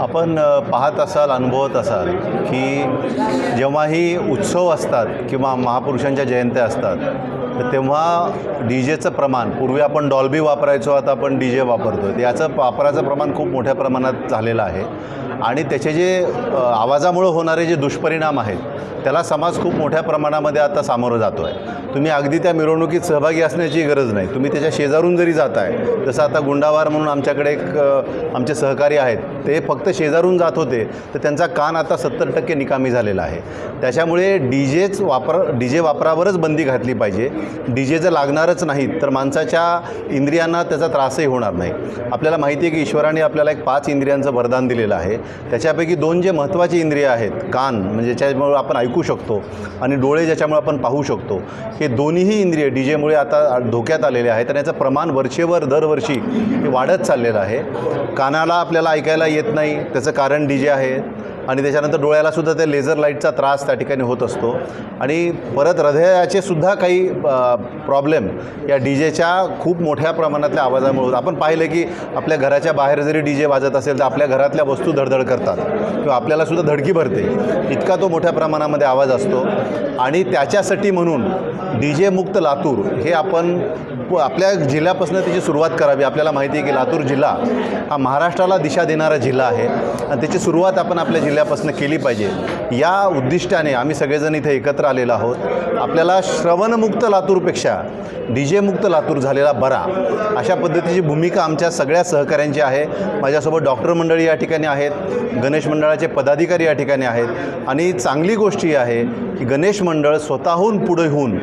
आपण पाहत असाल अनुभवत असाल की जेव्हाही उत्सव असतात किंवा महापुरुषांच्या जयंत्या असतात तर तेव्हा डी जेचं प्रमाण पूर्वी आपण डॉल्बी वापरायचो आता आपण डी जे वापरतो याचं वापराचं प्रमाण खूप मोठ्या प्रमाणात झालेलं आहे. आणि त्याचे जे आवाजामुळं होणारे जे दुष्परिणाम आहेत त्याला समाज खूप मोठ्या प्रमाणामध्ये आता सामोरं जातो आहे तुम्ही अगदी त्या मिरवणुकीत सहभागी असण्याची गरज नाही. तुम्ही त्याच्या शेजारून जरी जात आहे जसं आता गुंडावार म्हणून आमच्याकडे एक आमचे सहकारी आहेत ते फक्त शेजारून जात होते तर त्यांचा कान आता सत्तर टक्के निकामी झालेला आहे. त्याच्यामुळे डी जेच वापर डी जे वापरावरच बंदी घातली पाहिजे. डी जे जर लागणारच नाहीत तर माणसाच्या इंद्रियांना त्याचा त्रासही होणार नाही. आपल्याला माहिती आहे की ईश्वराने आपल्याला एक पाच इंद्रियांचं वरदान दिलेलं आहे. त्याच्यापैकी दोन जे महत्त्वाचे इंद्रिय आहेत कान म्हणजे ज्याच्यामुळे आपण ऐकू शकतो आणि डोळे ज्याच्यामुळे आपण पाहू शकतो. हे दोन्हीही इंद्रिय डी जेमुळे आता धोक्यात आलेले आहेत आणि याचं प्रमाण वरचेवर दरवर्षी हे वाढत चाललेलं आहे. कानाला आपल्याला ऐकायला येत नाही. त्याचं कारण डी जे आहे. आणि त्याच्यानंतर डोळ्याला सुद्धा त्या लेझर लाईटचा त्रास त्या ठिकाणी होत असतो. आणि परत हृदयाचे सुद्धा काही प्रॉब्लेम या डी जेच्या खूप मोठ्या प्रमाणातल्या आवाजामुळे होतात. आपण पाहिलं की आपल्या घराच्या बाहेर जरी डी जे वाजत असेल तर आपल्या घरातल्या वस्तू धडधड करतात. किंवा आपल्याला सुद्धा धडकी भरते. इतका तो मोठ्या प्रमाणामध्ये आवाज असतो. आणि त्याच्यासाठी म्हणून डी जे मुक्त लातूर हे आपण आपल्या जिल्ह्यापासून त्याची सुरुवात करावी. आपल्याला माहिती आहे की लातूर जिल्हा हा महाराष्ट्राला दिशा देणारा जिल्हा आहे. आणि त्याची सुरुवात आपण आपल्या जिल्ह्यापासून केली पाहिजे. या उद्दिष्टाने आम्ही सगळेजण इथे एकत्र आलेलो आहोत. आपल्याला श्रवणमुक्त लातूरपेक्षा डी जे मुक्त लातूर झालेला बरा अशा पद्धतीची भूमिका आमच्या सगळ्या सहकाऱ्यांची आहे. माझ्यासोबत डॉक्टर मंडळी या ठिकाणी आहेत गणेश मंडळाचे पदाधिकारी या ठिकाणी आहेत आणि चांगली गोष्ट ही आहे की गणेश मंडळ स्वतःहून पुढे होऊन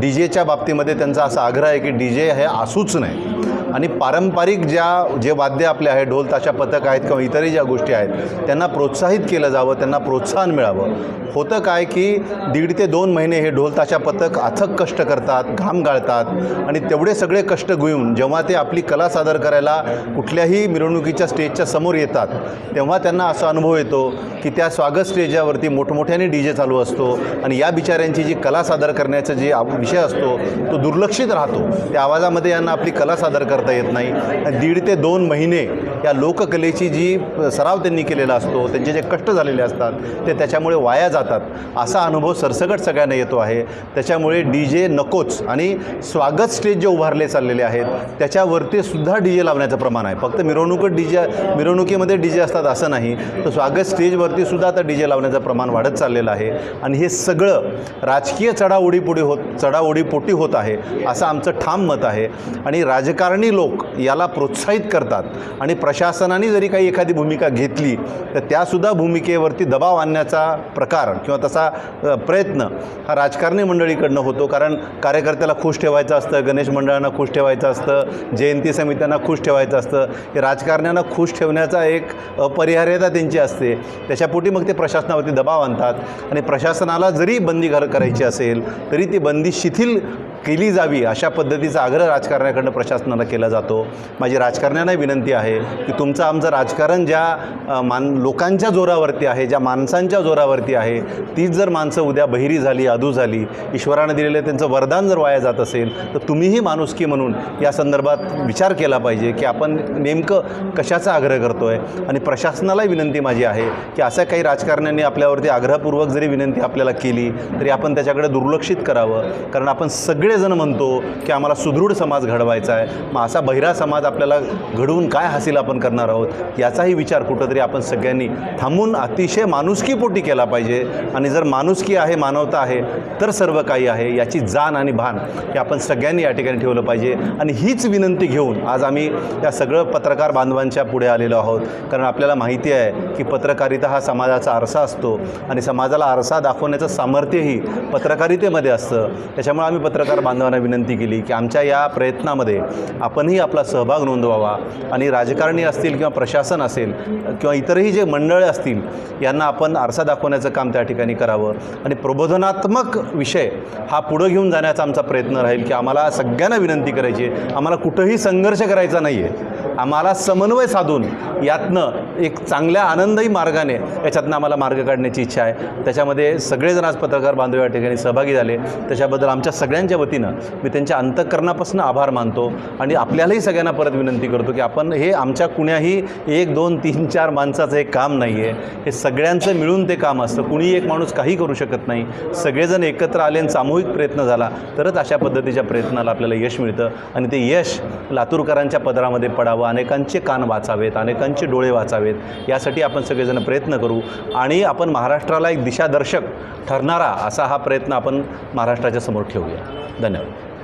डी जेच्या बाबतीमध्ये त्यांचा असा आग्रह आहे की डी जे हे असूच नाही. आणि पारंपरिक ज्या जे वाद्य आपले आहे ढोल ताशा पथक आहेत किंवा इतरही ज्या गोष्टी आहेत त्यांना प्रोत्साहित केलं जावं त्यांना प्रोत्साहन मिळावं. होतं काय की दीड ते दोन महिने हे ढोल ताशा पथक अथक कष्ट करतात घाम गाळतात आणि तेवढे सगळे कष्ट घेऊन जेव्हा ते आपली कला सादर करायला कुठल्याही मिरवणुकीच्या स्टेजच्या समोर येतात तेव्हा त्यांना असा अनुभव येतो की त्या स्वागत स्टेजावरती मोठमोठ्याने डी जे चालू असतो आणि या बिचाऱ्यांची जी कला सादर करण्याचा जे विषय असतो तो दुर्लक्षित राहतो. त्या आवाजामध्ये यांना आपली कला सादर करता येत नाही. दीड ते दोन महिने या लोककलेची जी सराव त्यांनी केलेला असतो त्यांचे जे कष्ट झालेले असतात ते त्याच्यामुळे वाया जातात. असा अनुभव सरसकट सगळ्यांना येतो आहे. त्याच्यामुळे डी जे नकोच आणि स्वागत स्टेज जे उभारले चाललेले आहेत त्याच्यावरती सुद्धा डी जे लावण्याचं प्रमाण आहे. फक्त मिरवणुकीत डी जे मिरवणुकीमध्ये डी जे असतात असं नाही तर स्वागत स्टेजवरती सुद्धा आता डी जे लावण्याचं प्रमाण वाढत चाललेलं आहे. आणि हे सगळं राजकीय चढाओढीपुढे होत चढाओढीपोटी होत आहे असं आमचं ठाम मत आहे. आणि राजकारणी लोक याला प्रोत्साहित करतात आणि प्रशासनाने जरी काही एखादी भूमिका घेतली तर त्यासुद्धा भूमिकेवरती दबाव आणण्याचा प्रकार किंवा तसा प्रयत्न हा राजकारणी मंडळीकडनं होतो. कारण कार्यकर्त्याला खुश ठेवायचं असतं गणेश मंडळांना खुश ठेवायचं असतं जयंती समित्यांना खुश ठेवायचं असतं. हे राजकारण्यांना खुश ठेवण्याचा एक अपरिहार्यता त्यांची असते. त्याच्यापोटी मग ते प्रशासनावरती दबाव आणतात. आणि प्रशासनाला जरी बंदी घर करायची असेल तरी ती बंदी शिथिल केली जावी अशा पद्धतीचा आग्रह राजकारण्याकडनं प्रशासनाला केला जातो. माझी राजकारण्यांना विनंती आहे की तुमचं आमचं राजकारण ज्या मान लोकांच्या जोरावरती आहे ज्या माणसांच्या जोरावरती आहे तीच जर माणसं उद्या बहिरी झाली अधू झाली ईश्वरानं दिलेलं त्यांचं वरदान जर वाया जात असेल तर तुम्हीही माणुसकी म्हणून या संदर्भात विचार केला पाहिजे की आपण नेमकं कशाचा आग्रह करतो आहे आणि प्रशासनालाही विनंती माझी आहे की असं काही राजकारण्यांनी आपल्यावरती आग्रहपूर्वक जरी विनंती आपल्याला केली तरी आपण त्याच्याकडे दुर्लक्षित करावं. कारण आपण सगळे सगळेजण म्हणतो की आम्हाला सुदृढ समाज घडवायचा आहे. मग असा बहिरा समाज आपल्याला घडवून काय हासिल आपण करणार आहोत याचाही विचार कुठंतरी आपण सगळ्यांनी थांबून अतिशय माणुसकीपोटी केला पाहिजे. आणि जर माणुसकी आहे मानवता आहे तर सर्व काही आहे याची जाण आणि भान हे आपण सगळ्यांनी या ठिकाणी ठेवलं पाहिजे. आणि हीच विनंती घेऊन आज आम्ही या सगळं पत्रकार बांधवांच्या पुढे आलेलो आहोत. कारण आपल्याला माहिती आहे की पत्रकारिता हा समाजाचा आरसा असतो आणि समाजाला आरसा दाखवण्याचं सामर्थ्यही पत्रकारितेमध्ये असतं. त्याच्यामुळे आम्ही पत्रकार बांधवांना विनंती केली की आमच्या या प्रयत्नामध्ये आपणही आपला सहभाग नोंदवावा आणि राजकारणी असतील किंवा प्रशासन असेल किंवा इतरही जे मंडळं असतील यांना आपण आरसा दाखवण्याचं काम त्या ठिकाणी करावं. आणि प्रबोधनात्मक विषय हा पुढं घेऊन जाण्याचा आमचा प्रयत्न राहील की आम्हाला सगळ्यांना विनंती करायची आहे. आम्हाला कुठंही संघर्ष करायचा नाही आहे. आम्हाला समन्वय साधून यातनं एक चांगल्या आनंदही मार्गाने याच्यातनं आम्हाला मार्ग काढण्याची इच्छा आहे. त्याच्यामध्ये सगळेजण आज पत्रकार बांधव या ठिकाणी सहभागी झाले. त्याच्याबद्दल आमच्या सगळ्यांच्या वतीनं मी त्यांच्या अंतःकरणापासून आभार मानतो आणि आपल्यालाही सगळ्यांना परत विनंती करतो की आपण हे आमच्या कुण्याही एक दोन तीन चार माणसाचं हे काम नाही आहे हे सगळ्यांचं मिळून ते काम असतं. कुणी एक माणूस काही करू शकत नाही. सगळेजण एकत्र आले आणि सामूहिक प्रयत्न झाला तरच अशा पद्धतीच्या प्रयत्नाला आपल्याला यश मिळतं. आणि ते यश लातूरकरांच्या पदरामध्ये पडावं अनेकांचे कान वाचावेत अनेकांचे डोळे वाचावेत यासाठी आपण सगळेजण प्रयत्न करू. आणि आपण महाराष्ट्राला एक दिशादर्शक ठरणारा असा हा प्रयत्न आपण महाराष्ट्राच्या समोर ठेवूया. the note.